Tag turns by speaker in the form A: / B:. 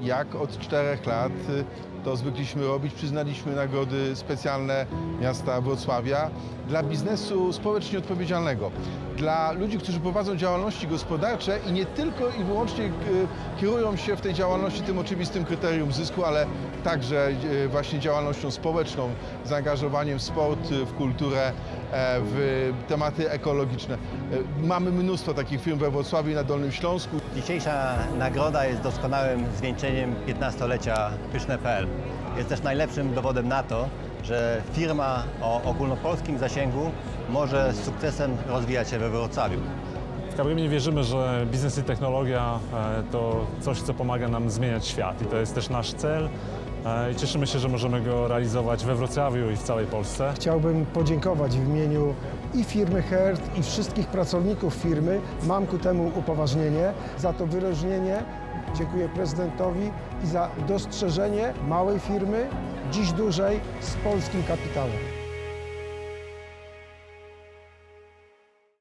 A: jak od czterech lat y, to zwykliśmy robić. Przyznaliśmy nagrody specjalne miasta Wrocławia dla biznesu społecznie odpowiedzialnego. Dla ludzi, którzy prowadzą działalności gospodarcze i nie tylko i wyłącznie y, kierują się w tej działalności tym oczywistym kryterium zysku, ale także y, właśnie działalnością społeczną, zaangażowaniem w sport, w kulturę, e, w tematy ekologiczne. Mamy mnóstwo takich firm we Wrocławiu i na Dolnym Śląsku.
B: Dzisiejsza nagroda jest doskonałym zwieńczeniem 15-lecia Pyszne.pl. Jest też najlepszym dowodem na to, że firma o ogólnopolskim zasięgu może z sukcesem rozwijać się we Wrocławiu.
C: W Capgemini wierzymy, że biznes i technologia e, to coś, co pomaga nam zmieniać świat i to jest też nasz cel e, i cieszymy się, że możemy go realizować we Wrocławiu i w całej Polsce.
D: Chciałbym podziękować w imieniu i firmy Hert i wszystkich pracowników firmy. Mam ku temu upoważnienie. Za to wyróżnienie dziękuję prezydentowi i za dostrzeżenie małej firmy, dziś dużej, z polskim kapitałem.